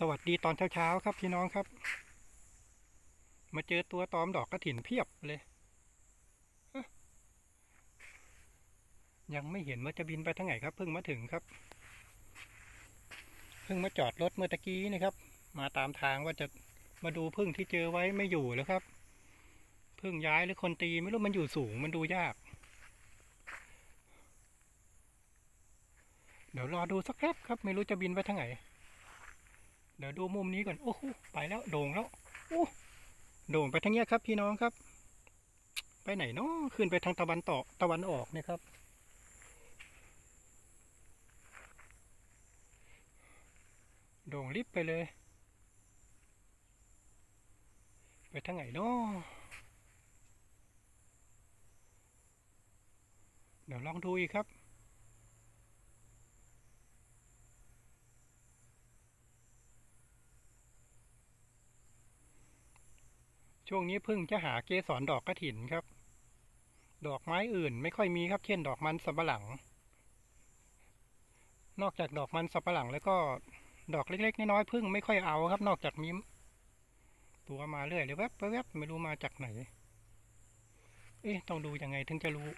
สวัสดีตอนเช้าๆครับพี่น้องครับ มาเจอตัวตอมดอกกระถินเพียบเลย ยังไม่เห็นว่าจะบินไปทางไหนครับ เพิ่งมาถึงครับ เพิ่งมาจอดรถเมื่อตะกี้นี่ครับ มาตามทางว่าจะมาดูพึ่งที่เจอไว้ไม่อยู่แล้วครับ พึ่งย้ายหรือคนตีไม่รู้มันอยู่สูงมันดูยาก เดี๋ยวรอดูสักแป๊บครับ ไม่รู้จะบินไปทางไหน เดี๋ยวดูมุมนี้ก่อน โอ้โห ไปแล้ว โด่งแล้วโอ้โด่งไปทางเนี้ยครับ พี่น้องครับ ไปไหนเนาะขึ้นไปทางตะวันตกตะวันออกนี่ยครับ โด่งลิบไปเลย ไปทางไหนเนาะเดี๋ยวลองดูอีกครับ ช่วงนี้พิ่งจะหาเกสรดอกกระถินครับ ดอกไม้อื่นไม่ค่อยมีครับ เช่น ดอกมันสับปะหลัง นอกจากดอกมันสับปะหลังแล้วก็ดอกเล็กๆน้อยๆพึ่งไม่ค่อยเอาครับ นอกจากมิมตัวมาเรื่อยเลยแวบแวบไม่รู้มาจากไหน เอ๊ะต้องดูยังไงถึงจะรู้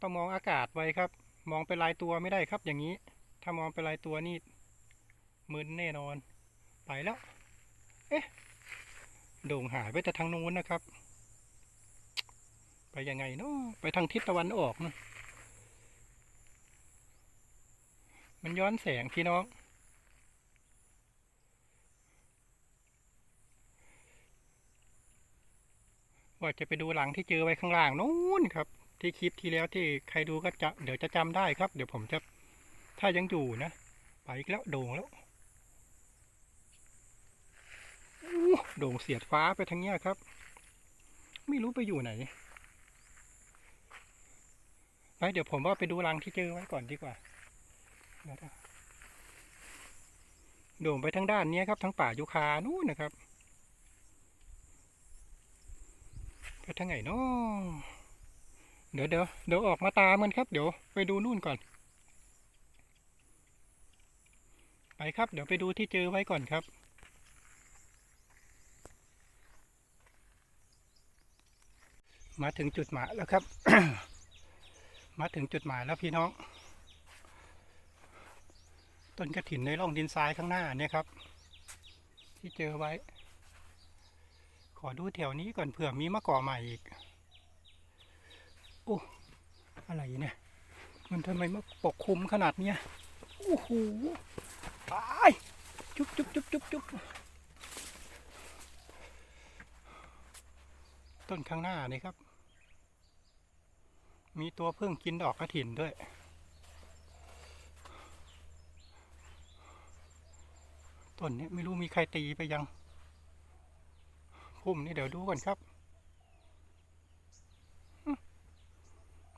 ต้องมองอากาศไว้ครับ มองเป็นลายตัวไม่ได้ครับ อย่างนี้ ถ้ามองเป็นลายตัวนี่มึนแน่นอน ไปแล้ว เอ๊ะโด่งหายไปแต่ทางนู้นนะครับ ไปยังไงเนาะไปทางทิศตะวันออกนะมันย้อนแสงพี่น้อง ว่าจะไปดูหลังที่เจอไว้ข้างล่างนู้นครับ ที่คลิปที่แล้วที่ใครดูก็จะเดี๋ยวจะจำได้ครับ เดี๋ยวผมจะถ้ายังอยู่นะ ไปอีกแล้วโด่งแล้ว อู้ โด่งเสียดฟ้าไปทางเนี้ยครับ ไม่รู้ไปอยู่ไหนไปเดี๋ยวผมว่าไปดูรังที่เจอไว้ก่อนดีกว่าโด่งไปทางด้านนี้ครับทางป่ายูคานู่นนะครับไปทางไหนเนาะเดี๋ยวเดี๋ยวเดี๋ยวออกมาตามกันครับ เดี๋ยวไปดูนู่นก่อน ไปครับ เดี๋ยวไปดูที่เจอไว้ก่อนครับ มาถึงจุดหมายแล้วครับ มาถึงจุดหมายแล้วพี่น้อง ต้นกระถินในร่องดินทรายข้างหน้าเนี่ยครับ ที่เจอไว้ ขอดูแถวนี้ก่อนเผื่อมีมะกอใหม่อีกโอ้อะไรเนี่ยมันทำไมมาปกคลุมขนาดเนี้ยโอ้โหตายจุ๊บจุ๊บจุ๊บจุ๊บจุ๊บต้นข้างหน้านี่ครับ มีตัวพึ่งกินดอกกระถินด้วย ต้นนี้ไม่รู้มีใครตีไปยัง พุ่มนี่เดี๋ยวดูก่อนครับ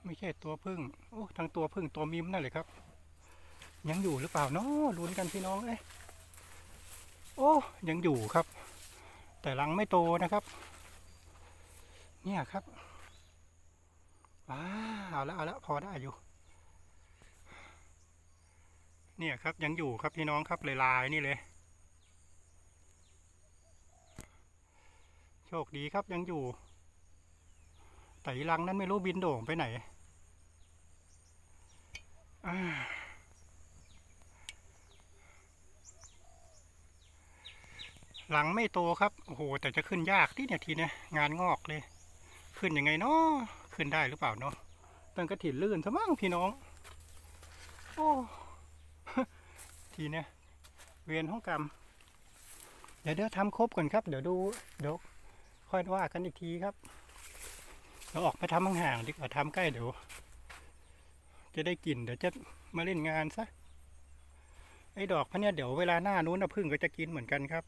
ไม่ใช่ตัวพึ่งโอ้ทั้งตัวพึ่งตัวมิมนั่นเลยครับ ยังอยู่หรือเปล่าเนาะลุ้นกันพี่น้องเอ้ยโอ้ยังอยู่ครับ แต่รังไม่โตนะครับ เนี่ยครับ เอาละเอาละพอได้อยู่ เนี่ยครับยังอยู่ครับพี่น้องครับเลยลายนี่เลย โชคดีครับยังอยู่ แต่อีรังนั้นไม่รู้บินโด่งไปไหนหลังไม่โตครับ โอ้โห แต่จะขึ้นยากที่เนี่ยทีเนี้ยงานงอกเลย ขึ้นยังไงเนาะขึ้นได้หรือเปล่าเนาะ ต้นกระถิ่นลื่นซะมั่งพี่น้อง โอ้ทีเนี้ยเวียนห้องกรรม เดี๋ยวเดี๋ยวทำครบก่อนครับ เดี๋ยวดูเดี๋ยวค่อยว่ากันอีกทีครับ เราออกไปทำห่างๆดีกว่าทำใกล้เดี๋ยว จะได้กลิ่นเดี๋ยวจะมาเล่นงานซะ ไอ้ดอกพะเนี่ยเดี๋ยวเวลาหน้านู้นนะพึ่งก็จะกินเหมือนกันครับ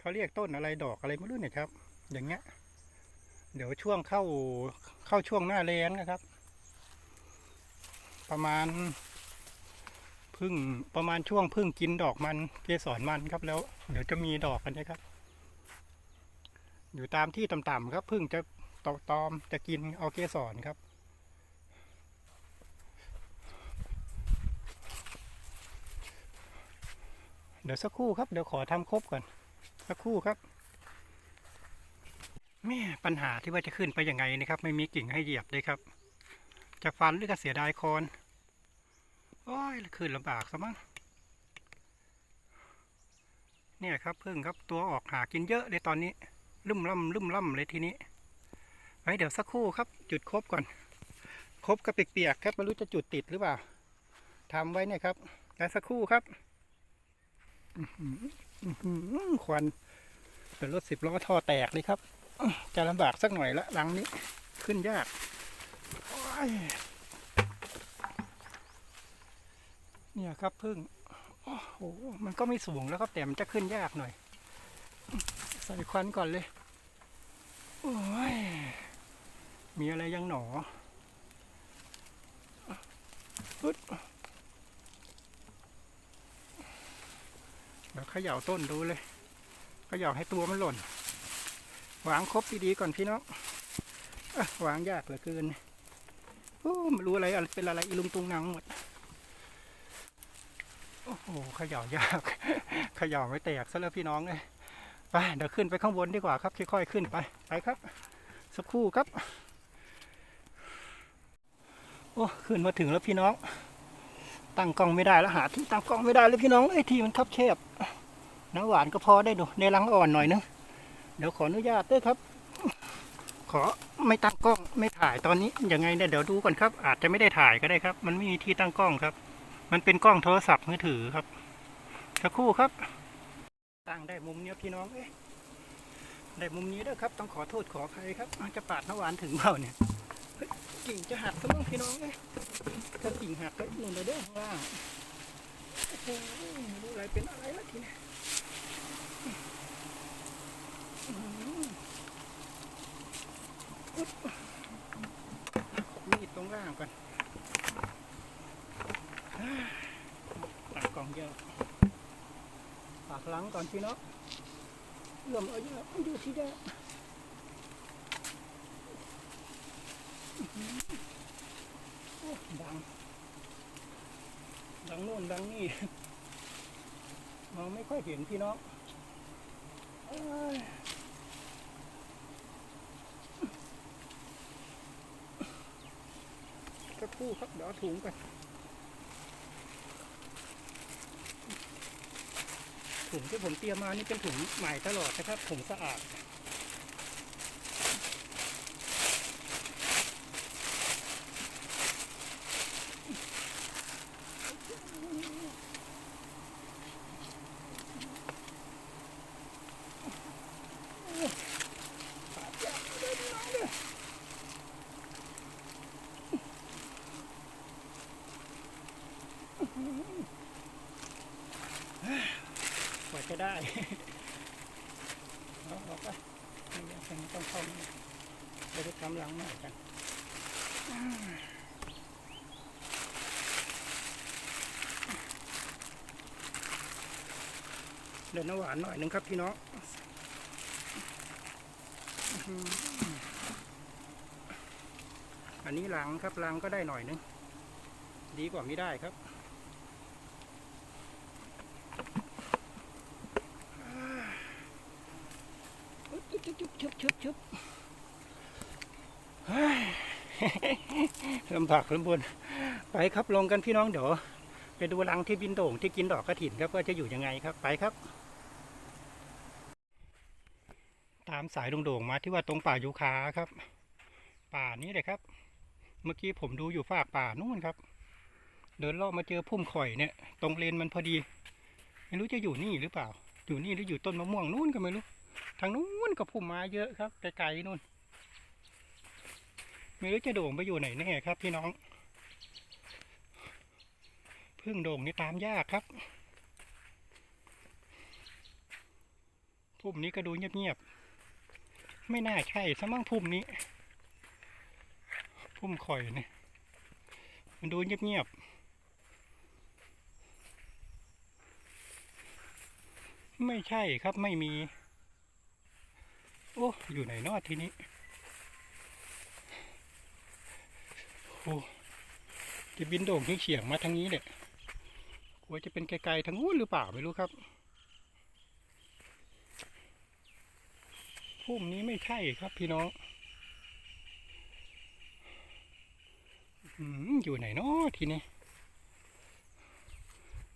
เขาเรียกต้นอะไรดอกอะไรไม่รู้เนี่ยครับ อย่างเงี้ย เดี๋ยวช่วงเข้าเข้าช่วงหน้าแล้งนะครับ ประมาณพึ่งประมาณช่วงพึ่งกินดอกมันเกสรมันครับแล้ว เดี๋ยวจะมีดอกกันนะครับ อยู่ตามที่ต่ำๆครับพึ่งจะตอกตอมจะกินเอาเกสรครับ เดี๋ยวสักครู่ครับเดี๋ยวขอทำครบก่อนสักครู่ครับแม่ปัญหาที่ว่าจะขึ้นไปยังไงนะครับ ไม่มีกิ่งให้เหยียบเลยครับ จะฟันหรือก็เสียดายคอนโอ้ยขึ้นลำบากซะมั้งเนี่ยครับพึ่งครับตัวออกหากินเยอะเลยตอนนี้ลุ่มล่ำลุ่มล่ำเลยทีนี้ไว้เดี๋ยวสักครู่ครับ จุดครบก่อนครบกับเปียกๆครับไม่รู้จะจุดติดหรือเปล่าทำไว้เนี่ยครับแล้วสักครู่ครับอืควันเป็นรถสิบล้อท่อแตกเลยครับ จะลำบากสักหน่อยละหลังนี้ขึ้นยาก เนี่ยครับพึ่งโอ้โหมันก็ไม่สูงแล้วครับแต่มันจะขึ้นยากหน่อย ใส่ควันก่อนเลย โอ้ย มีอะไรยังหนอปึ๊ดเดี๋ยวเขย่าต้นดูเลยเขย่าให้ตัวมันหล่น วางครบดีๆก่อนพี่น้องอวางยากเหลือเกิน โอ้ไม่รู้อะไรอะไรเป็นอะไรอีลุงตุงนังหมด โอ้โหเขย่ายากเขย่าไม่แตกซะแล้วพี่น้องเลยไปเดี๋ยวขึ้นไปข้างบนดีกว่าครับ ค่อยๆขึ้นไปไปครับ สักครู่ครับ โอ้ขึ้นมาถึงแล้วพี่น้อง ตั้งกล้องไม่ได้แล้วหาที่ตั้งกล้องไม่ได้เลยพี่น้องไอ้ที่มันคับแคบน้ำหวานก็พอได้ดูในรังอ่อนหน่อยนึงเดี๋ยวขออนุญาตด้วยครับ ขอไม่ตั้งกล้องไม่ถ่ายตอนนี้ยังไงเนี่ยเดี๋ยวดูก่อนครับ อาจจะไม่ได้ถ่ายก็ได้ครับ มันไม่มีที่ตั้งกล้องครับ มันเป็นกล้องโทรศัพท์มือถือครับสักครู่ครับตั้งได้มุมเนี้ยพี่น้องเอ้ได้มุมนี้ด้วยครับ ต้องขอโทษขออภัยครับจะปาดน้ำหวานถึงเปล่าเนี่ยกิ่งจะหักซะมั้งพี่น้องเอ้ยถ้ากิ่งหักก็ลงไปเด้อข้างล่างโอ้โหไม่รู้อะไรเป็นอะไรละทีนี้อื้อหืออุ๊บ มีดตรงล่างก่อนตัดกล่องเยอะปากหลังก่อนพี่เนาะเริ่มเอาเยอะดูที่ได้ดัง ดังโน่นดังนี่มองไม่ค่อยเห็นพี่น้องเอ้ยสัก ครู่ครับ เดี๋ยวเอาถุงกันถุงที่ผมเตรียมมานี่เป็นถุงใหม่ตลอดนะครับถุงสะอาด เอาออกไปไม่อยากให้มันต้องเข้ามาเดี๋ยวจะทำหลังใหม่กันเดินน้ำหวานหน่อยนึงครับพี่น้องอันนี้หลังครับหลังก็ได้หน่อยนึง ดีกว่าไม่ได้ครับ ชุบชุบชุบลำบากลำบนไปครับลงกันพี่น้องเดี๋ยวไปดูรังที่บินโด่งที่กินดอกกระถิ่นครับว่าจะอยู่ยังไงครับไปครับ ตามสายโด่งๆมาที่ว่าตรงป่ายูคาครับ ป่านี้เลยครับ เมื่อกี้ผมดูอยู่ฝากป่านู่นครับ เดินลาะมาเจอพุ่มข่อยเนี่ย ตรงเลนมันพอดี ไม่รู้จะอยู่นี่หรือเปล่า อยู่นี่หรืออยู่ต้นมะม่วงนู่นก็ไม่รู้ ทางนู้นก็พุ่มไม้เยอะครับไกลๆนู่นไม่รู้จะโด่งไปอยู่ไหนแน่ครับ พี่น้องพึ่งโด่งนี่ตามยากครับพุ่มนี้ก็ดูเงียบๆไม่น่าใช่สมั่งพุ่มนี้ พุ่มข่อยเนี่ยมันดูเงียบๆไม่ใช่ครับไม่มี โอ้ อยู่ไหนเนอทีนี้ โอ้จะบินโด่งเฉียงมาทางนี้เนี่ยอ้ยจะเป็นไกลๆทางนู้นหรือเปล่าไม่รู้ครับพุ่มนี้ไม่ใช่ครับพี่น้องอยู่ไหนเนาะทีนี้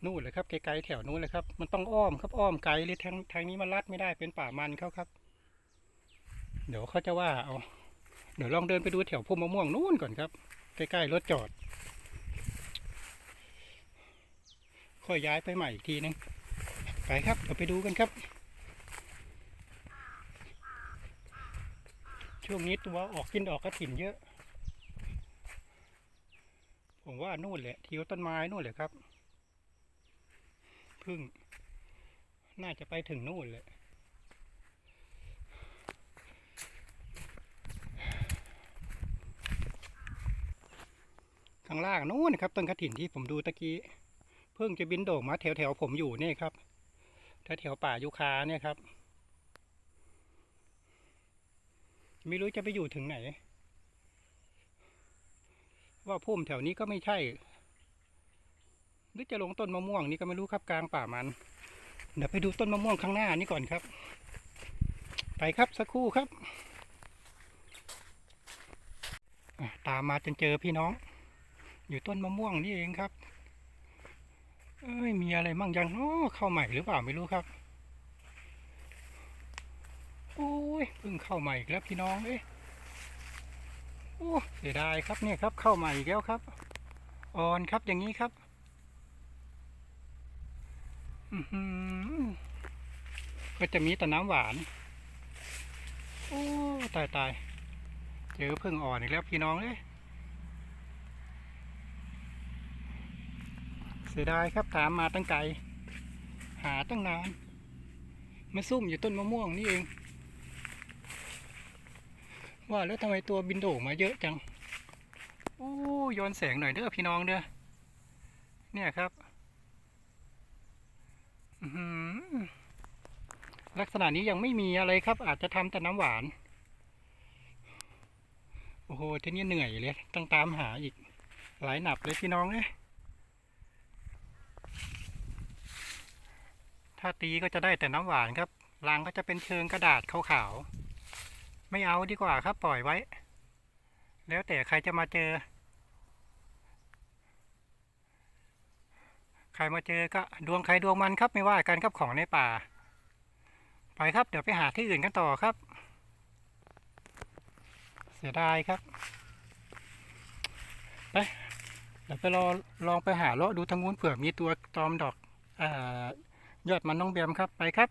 นู่นเลยครับไกลๆแถวนู้นเลยครับ มันต้องอ้อมครับอ้อมไกลเลยทางทางนี้มันลัดไม่ได้เป็นป่ามันเขาครับ เดี๋ยวเขาจะว่าเอาเดี๋ยวลองเดินไปดูแถวพุ่มมะม่วงนู่นก่อนครับ ใกล้ๆรถจอด ค่อยย้ายไปใหม่อีกทีนึงไปครับเดี๋ยวไปดูกันครับ ช่วงนี้ตัวออกกินออกกระถิ่นเยอะ ผมว่านู่นแหละทิวต้นไม้นู่นแหละครับพึ่ง น่าจะไปถึงนู่นเลย ข้างล่างนู่นครับต้นกระถินที่ผมดูตะกี้เพิ่งจะบินโด่งมาแถวแถวผมอยู่เนี่ยครับแถวแถวป่ายุคาเนี่ยครับ ไม่รู้จะไปอยู่ถึงไหน ว่าพุ่มแถวนี้ก็ไม่ใช่ หรือจะลงต้นมะม่วงนี่ก็ไม่รู้ครับกลางป่ามัน เดี๋ยวไปดูต้นมะม่วงข้างหน้านี่ก่อนครับ ไปครับสักครู่ครับ ตามมาจนเจอพี่น้อง อยู่ต้นมะม่วงนี่เองครับ เอ้ยมีอะไรมั่งยังเนาะเข้าใหม่หรือเปล่าไม่รู้ครับโอ้ยเพิ่งเข้าใหม่อีกแล้วพี่น้องเอ้ยโอ้เสียดายครับเนี่ยครับ เข้าใหม่อีกแล้วครับอ่อนครับอย่างนี้ครับอือหือก็จะมีแต่น้ำหวาน โอ้ ตายตาย เจอเพึ่งอ่อนอีกแล้วพี่น้องเอ้ย เสียดายครับตามมาตั้งไกล หาตั้งนานมาซุ่มอยู่ต้นมะม่วงนี่เอง ว่าแล้วทำไมตัวบินโด่งมาเยอะจังโอ้ย้อนแสงหน่อยเด้อพี่น้องเด้อเนี่ยครับลักษณะนี้ยังไม่มีอะไรครับ อาจจะทำแต่น้ำหวาน โอ้โหทีนี้เหนื่อยเลยต้องตามหาอีก หลายหนับเลยพี่น้องเอ้ย ถ้าตีก็จะได้แต่น้ำหวานครับรังก็จะเป็นเชิงกระดาษขาวๆไม่เอาดีกว่าครับปล่อยไว้ แล้วแต่ใครจะมาเจอ ใครมาเจอก็ดวงใครดวงมันครับไม่ว่ากันครับของในป่า ไปครับเดี๋ยวไปหาที่อื่นกันต่อครับ เสียดายครับไปเดี๋ยวไปรอลองไปหาเลาะดูทางนู้นเผื่อมีตัวตอมดอกอ่า ยอดมันน้องแบมครับไปครับ